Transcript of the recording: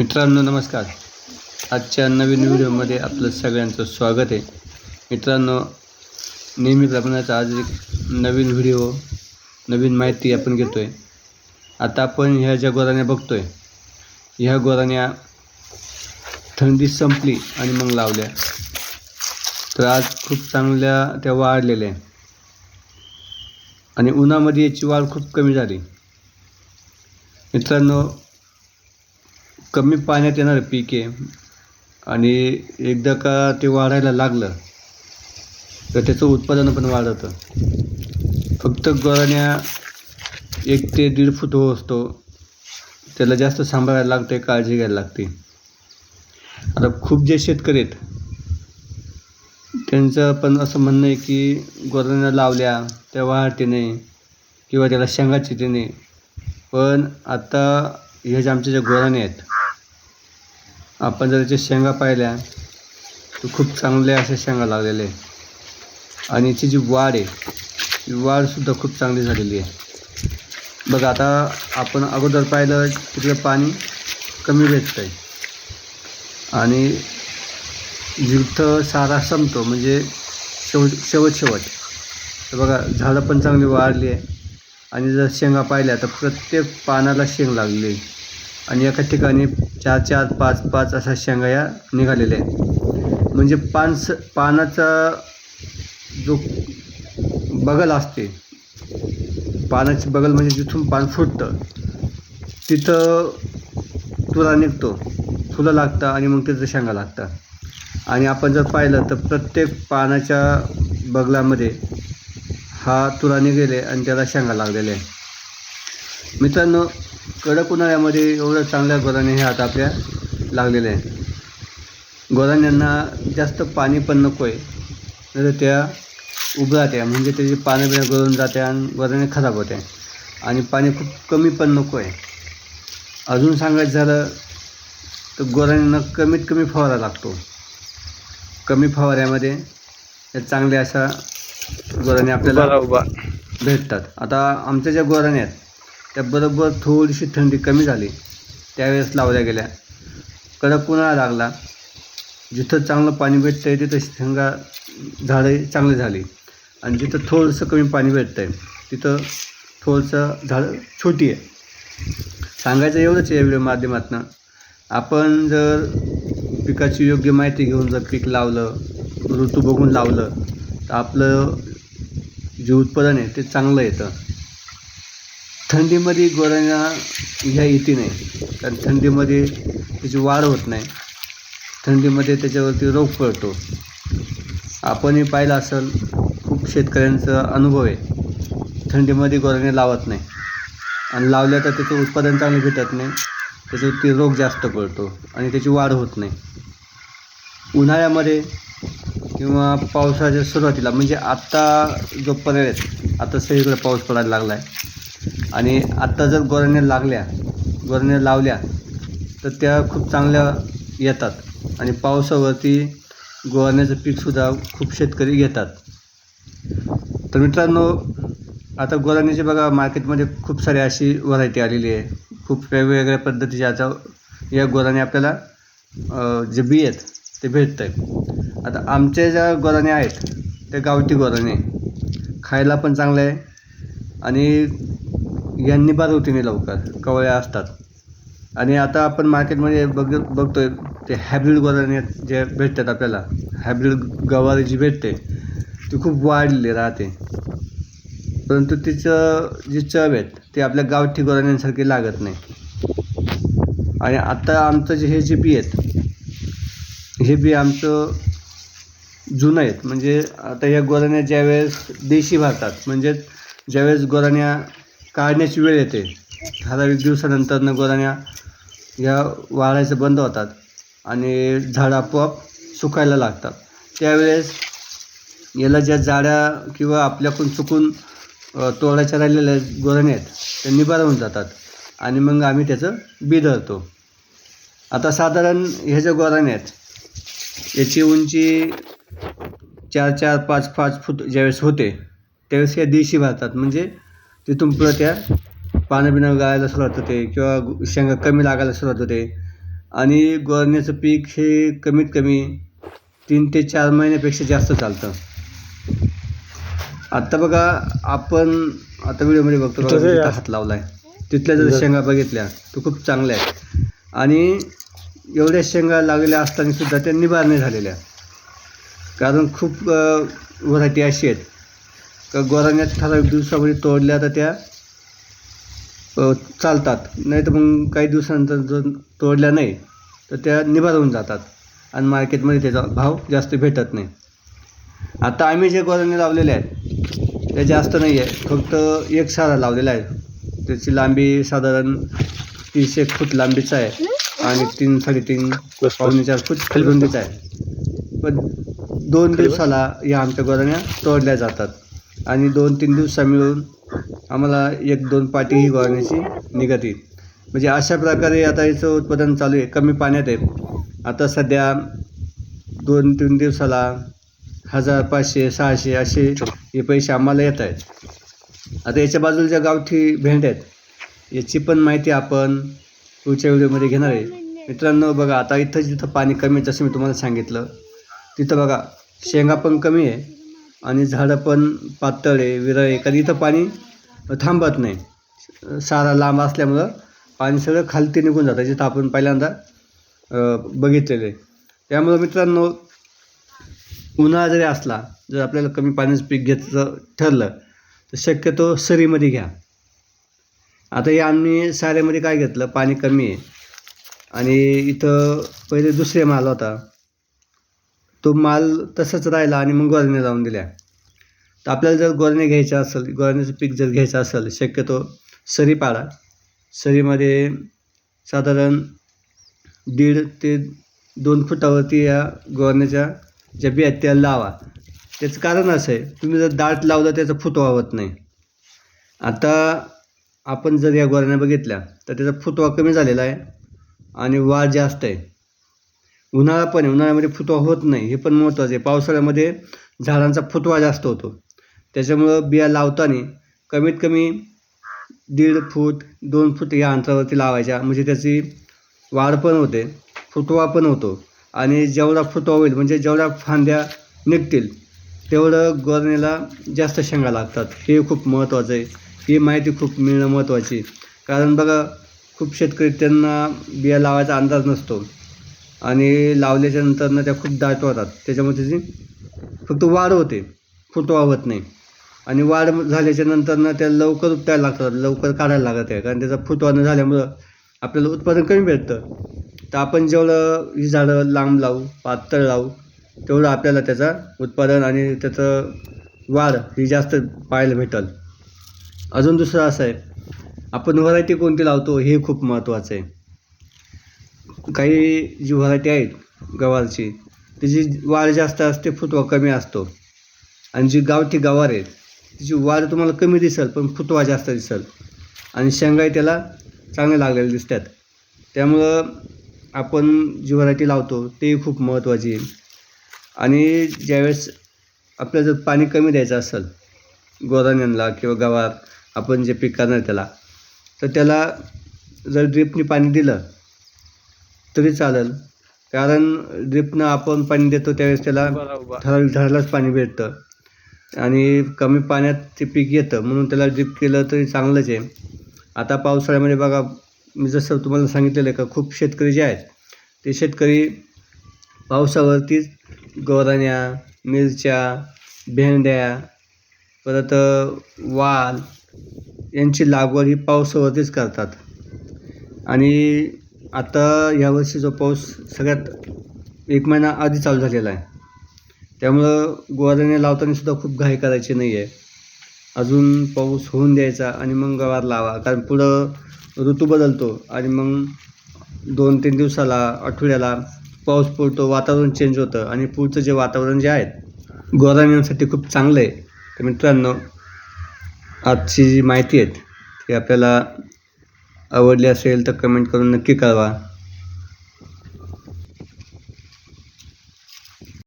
मित्रांनो नमस्कार. आजच्या नवीन व्हिडिओमध्ये आपलं सगळ्यांचं स्वागत आहे. मित्रांनो नेहमीप्रमाणेच आज एक नवीन व्हिडिओ नवीन माहिती आपण घेतो आहे आता आपण ह्या ज्या गोराण्या बघतो आहे ह्या गोराण्या थंडी संपली आणि मग लावल्या. तर आज खूप चांगल्या त्या वाढलेल्या आहे आणि उन्हामध्ये याची वाढ खूप कमी झाली. मित्रांनो कमी पाण्यात येणारं पीक आहे आणि एकदा का ते वाढायला लागलं तर त्याचं उत्पादन पण वाढतं. फक्त गोराण्या एक ते दीड फूट हो असतो. त्याला जास्त सांभाळायला लागते काळजी घ्यायला लागते. आता खूप जे शेतकरी आहेत त्यांचं पण असं म्हणणं आहे की गोराण्या लावल्या त्या वाढते नाही किंवा त्याला शेंगा चिते नाही. पण आता ह्या ज्या आमच्या ज्या गोराणे आहेत आपण जर त्याच्या शेंगा पाहिल्या तर खूप चांगल्या अशा शेंगा लागलेल्या आहे. आणि याची जी वाढ आहे ती वाढसुद्धा खूप चांगली झालेली आहे. बघा आता आपण अगोदर पाहिलं तिथलं पाणी कमी भेटतं आहे आणि जिथं सारा संपतो म्हणजे शेव शेवट शेवट. तर बघा झाडं पण चांगली वाढली आहे. आणि जर शेंगा पाहिल्या तर प्रत्येक पानाला शेंग लागली आहे. आणि एका ठिकाणी चार चार पाच पाच अशा शेंगा या निघालेल्या आहेत. म्हणजे पान स पानाचा जो बगल असते पानाची बगल म्हणजे जिथून पान फुटतं तिथं तुरा निघतो. फुलं लागतं आणि मग तिथं शेंगा लागतात आणि आपण जर पाहिलं तर प्रत्येक पानाच्या बगलामध्ये हा तुरा निघेले आणि त्याला शेंगा लागलेले आहे मित्रांनो कडक उन्हाळ्यामध्ये एवढं चांगल्या गोराणे हे आता आपल्या लागलेल्या आहे गोराण्यांना जास्त पाणी पण नको आहे तर त्या उबळात्या म्हणजे त्याची पानं बिणं गळून जाते आणि गोराणे खराब होते. आणि पाणी खूप कमी पण नको आहे अजून सांगायचं झालं तर गोराण्यांना कमीत कमी फवारा लागतो. कमी फवाऱ्यामध्ये चांगल्या अशा गोराण्या आपल्याला भेटतात. आता आमच्या ज्या गोराण्या आहेत त्याबरोबर थोडीशी थंडी कमी झाली. त्यावेळेस लावल्या गेल्या. कडक उन्हाळा लागला. जिथं चांगलं पाणी भेटतं आहे तिथं शेंगा झाडे चांगली झाली. आणि जिथं थोडंसं कमी पाणी भेटतं आहे तिथं थोडंसं झाडं छोटी आहे. सांगायचं एवढंच आहे एवढ्या व्हिडिओ माध्यमातून. आपण जर पिकाची योग्य माहिती घेऊन जर पीक लावलं ऋतू बघून लावलं तर आपलं जे उत्पादन आहे ते चांगलं येतं. थंडीमध्ये गोरांना ह्या येते नाही. कारण थंडीमध्ये त्याची वाढ होत नाही. थंडीमध्ये त्याच्यावरती रोग पडतो. आपणही पाहिलं असेल खूप शेतकऱ्यांचा अनुभव आहे. थंडीमध्ये गोराण्या लावत नाही. आणि लावल्या तर त्याचं उत्पादन चांगलं भेटत नाही. त्याच्यावरती रोग जास्त पडतो आणि त्याची वाढ होत नाही. उन्हाळ्यामध्ये किंवा पावसाच्या सुरुवातीला म्हणजे आत्ता जो पर्याय आहे आता सगळीकडे पाऊस पडायला लागला आहे आणि आत्ता जर गोरण्या लागल्या गोरण्या लावल्या तर त्या खूप चांगल्या येतात. आणि पावसावरती गोरण्याचं पीकसुद्धा खूप शेतकरी घेतात. तर मित्रांनो आता गोराण्याची बघा मार्केटमध्ये खूप सारी अशी व्हरायटी आलेली आहे. खूप वेगवेगळ्या पद्धतीच्या आता या गोराने आपल्याला जे बी आहेत ते भेटत आहे आता आमच्या ज्या गोराणे आहेत ते गावठी गोराणे खायला पण चांगलं आहे. आणि यांनी बार नाही लवकर. कवळ्या असतात. आणि आता आपण मार्केटमध्ये बघ बघतोय ते हायब्रिड गोराणे जे भेटतात आपल्याला हायब्रिड गवारी जी भेटते ती खूप वाढलेली राहते. परंतु तिचं जी चव आहेत ते आपल्या गावठी गोराण्यांसारखी लागत नाही. आणि आता आमचं जे हे जे बी आहेत हे बी आमचं जुनं आहेत. म्हणजे आता या गोराण्या ज्यावेळेस देशी भारतात म्हणजे ज्यावेळेस गोराण्या काढण्याची वेळ येते. ठराविक दिवसानंतरनं गोराण्या या वाढायचं बंद होतात आणि झाडं आपोआप सुकायला लागतात. त्यावेळेस याला ज्या जाड्या किंवा आपल्याकडून चुकून तोडायच्या राहिलेल्या गोराण्या आहेत त्या निबार होऊन जातात आणि मग आम्ही त्याचं बी धरतो आता साधारण ह्या ज्या गोराण्या आहेत याची उंची चार चार पाच पाच फूट ज्यावेळेस होते त्यावेळेस या देशी भरतात म्हणजे तिथून पुढं त्या पानं बिनं गाळायला सुरुवात होते किंवा शेंगा कमी लागायला सुरुवात होते. आणि गोरण्याचं पीक हे कमीत कमी तीन ते चार महिन्यापेक्षा जास्त चालतं. आत्ता बघा आपण आता व्हिडिओमध्ये बघतो बघा, तिथं तिथं हात लावलाय तिथल्या जर शेंगा बघितल्या तर खूप चांगल्या आहेत. आणि एवढ्या शेंगा लागलेल्या असताना सुद्धा त्या नाही झालेल्या. कारण खूप व्हरायटी अशी आहेत. का गोराण्यात ठराविक दिवसामध्ये तोडल्या तर त्या चालतात. नाही तर मग काही दिवसानंतर जर तोडल्या नाही तर त्या निबार होऊन जातात. आणि मार्केटमध्ये त्याचा भाव जास्त भेटत नाही. आता आम्ही जे गोराणे लावलेले आहेत ते जास्त नाही आहे. फक्त एक सारा लावलेला आहे. त्याची लांबी साधारण तीस एक फूट लांबीचा आहे. आणि तीन साडेतीन पावणे चार फूट रुंदीचा आहे. पण दोन दिवसाला या आमच्या गोराण्या तोडल्या जातात. आणि दोन तीन दिवसा मिळून आम्हाला एक दोन पाटी ही गोरण्याची येईल म्हणजे अशा प्रकारे आता याचं उत्पादन चालू आहे. कमी पाण्यात आहे. आता सध्या दोन तीन दिवसाला हजार पाचशे सहाशे असे हे पैसे आम्हाला येत आहेत. आता याच्या बाजूला ज्या गावठी भेंड्या आहेत याची पण माहिती आपण पुढच्या व्हिडिओमध्ये घेणार आहे. मित्रांनो बघा आता इथं जिथं पाणी कमी जसं मी तुम्हाला सांगितलं तिथं बघा शेंगा पण कमी आहे. आणि झाडं पण पातळ आहे विरळ आहे. कारण इथं पाणी थांबत नाही. सारा लांब असल्यामुळं पाणी सगळं खालती निघून जातं जिथं आपण पहिल्यांदा बघितलेलं आहे. त्यामुळं मित्रांनो उन्हाळा जरी असला जर आपल्याला कमी पाण्याचं पीक घ्यायचं ठरलं तर शक्यतो सरीमध्ये घ्या. आता हे आम्ही साऱ्यामध्ये काय घेतलं पाणी कमी आहे. आणि इथं पहिले दुसरे माल होता. तो माल तसाच राहिला आणि मग गोरण्या लावून दिल्या. तर आपल्याला जर गोरणे घ्यायचं असेल गोरण्याचं पीक जर घ्यायचं असेल शक्यतो सरी पाडा सरीमध्ये साधारण दीड ते दोन फुटावरती या गोरण्याच्या ज्या बिया आहेत त्या लावा. त्याचं कारण असं आहे तुम्ही जर दाट लावलं त्याचा फुटवा होत नाही. आता आपण जर या गोरण्या बघितल्या तर त्याचा फुटवा कमी झालेला आहे आणि वाढ जास्त आहे. उन्हाळा पण आहे उन्हाळ्यामध्ये फुटवा होत नाही. हे पण महत्त्वाचं आहे. पावसाळ्यामध्ये झाडांचा फुटवा जास्त होतो. त्याच्यामुळं बिया लावताना कमीत कमी दीड फूट दोन फूट या अंतरावरती लावायच्या. म्हणजे त्याची वाढ पण होते फुटवा पण होतो. आणि जेवढा फुटवा होईल म्हणजे जेवढ्या फांद्या निघतील तेवढं गोरण्याला जास्त शेंगा लागतात. हे खूप महत्त्वाचं आहे. ही माहिती खूप मिळणं महत्त्वाची कारण बघा खूप शेतकरी त्यांना बिया लावायचा अंदाज नसतो. आणि लावल्याच्या नंतरनं त्या खूप दाट होतात. त्याच्यामुळे त्याची फक्त वाढ होते. फुटवा होत नाही. आणि वाढ झाल्याच्या नंतरनं त्या लवकर उपटायला लागतात. लवकर काढायला लागत आहे. कारण त्याचा फुटवा न झाल्यामुळं आपल्याला उत्पादन कमी भेटतं. तर आपण जेवढं ही झाडं लांब लावू पातळ लावू तेवढं आपल्याला त्याचा उत्पादन आणि त्याचं वाढ ही जास्त पाहायला भेटल. अजून दुसरं असं आहे. आपण व्हरायटी कोणती लावतो हे खूप महत्त्वाचं आहे. काही जी व्हरायटी आहेत गवारची त्याची वाढ जास्त असते फुटवा कमी असतो. आणि जी गावठी गवार आहेत तिची वाढ तुम्हाला कमी दिसेल पण फुटवा जास्त दिसेल. आणि शेंगाही त्याला चांगले लागलेले दिसतात. त्यामुळं आपण जी व्हरायटी लावतो ते खूप महत्त्वाची आहे. आणि ज्यावेळेस आपल्याला जर पाणी कमी द्यायचं असेल गोराण्यांना किंवा गवार आपण जे पिक करणार त्याला तर त्याला जर ड्रिपनी पाणी दिलं तरी चालेल. कारण ड्रिपनं आपण पाणी देतो त्यावेळेस त्याला ठराविक झाडालाच पाणी भेटतं. आणि कमी पाण्यात ते पीक येतं म्हणून त्याला ड्रिप केलं तरी चांगलंच आहे. आता पावसाळ्यामध्ये बघा मी जसं तुम्हाला सांगितलेलं आहे का खूप शेतकरी जे आहेत ते शेतकरी पावसावरतीच गोराण्या मिरच्या भेंड्या परत वाल यांची लागवड ही पावसावरतीच करतात. आणि आता यावर्षी जो पाऊस सगळ्यात एक महिना आधी चालू झालेला आहे. त्यामुळं गोवारणे लावतानासुद्धा खूप घाई करायची नाही आहे. अजून पाऊस होऊन द्यायचा आणि मग गवार लावा कारण पुढं ऋतू बदलतो आणि मग दोन तीन दिवसाला आठवड्याला पाऊस पडतो वातावरण चेंज होतं आणि पुढचं जे वातावरण जे आहे गोराण्यांसाठी खूप चांगलं आहे. तर मित्रांनो आजची जी माहिती आहेत ती आपल्याला आवडली असेल तर कमेंट करून नक्की कळवा.